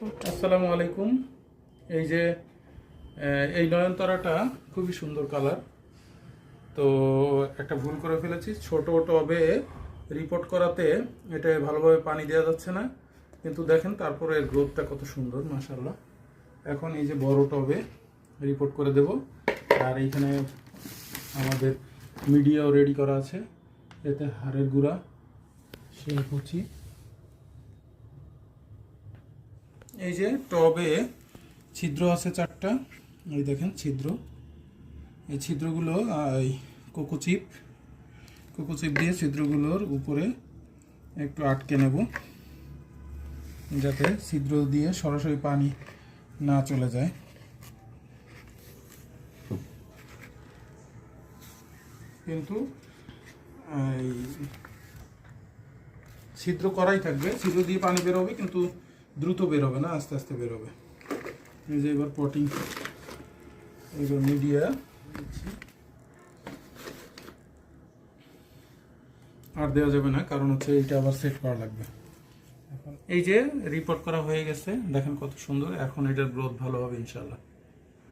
আসসালামু আলাইকুম। এই যে এই নয়নতারাটা খুবই সুন্দর কালার। তো একটা ভুল করে ফেলেছি, ছোট টবে রিপোর্ট করাতে এটা ভালোভাবে পানি দেওয়া যাচ্ছে না। কিন্তু দেখেন তারপরে এর গ্রোথটা কত সুন্দর মাশাল্লাহ এখন এই যে বড় টবে রিপোর্ট করে দেব। আর এইখানে আমাদের মিডিয়াও রেডি করা আছে। এতে হাড়ের গুঁড়া, সে এই যে টবে ছিদ্র আছে চারটা, এই দেখেন ছিদ্র। এই ছিদ্রগুলো এই কোকোচিপ কোকোচিপ দিয়ে ছিদ্রগুলোর উপরে একটু আটকে নেব, যাতে ছিদ্র দিয়ে সরাসরি পানি না চলে যায়। কিন্তু, এই ছিদ্র করাই থাকবে। ছিদ্র দিয়ে পানি বেরোবে কিন্তু দ্রুত বেরোবে না, আস্তে আস্তে বেরোবে। এই যে এবার পটিং এবার মিডিয়া আর দেওয়া যাবে না, কারণ হচ্ছে এইটা আবার সেট করা লাগবে। এই যে রিপোর্ট করা হয়ে গেছে, দেখেন কত সুন্দর, এখন এটার গ্রোথ ভালো হবে ইনশাল্লাহ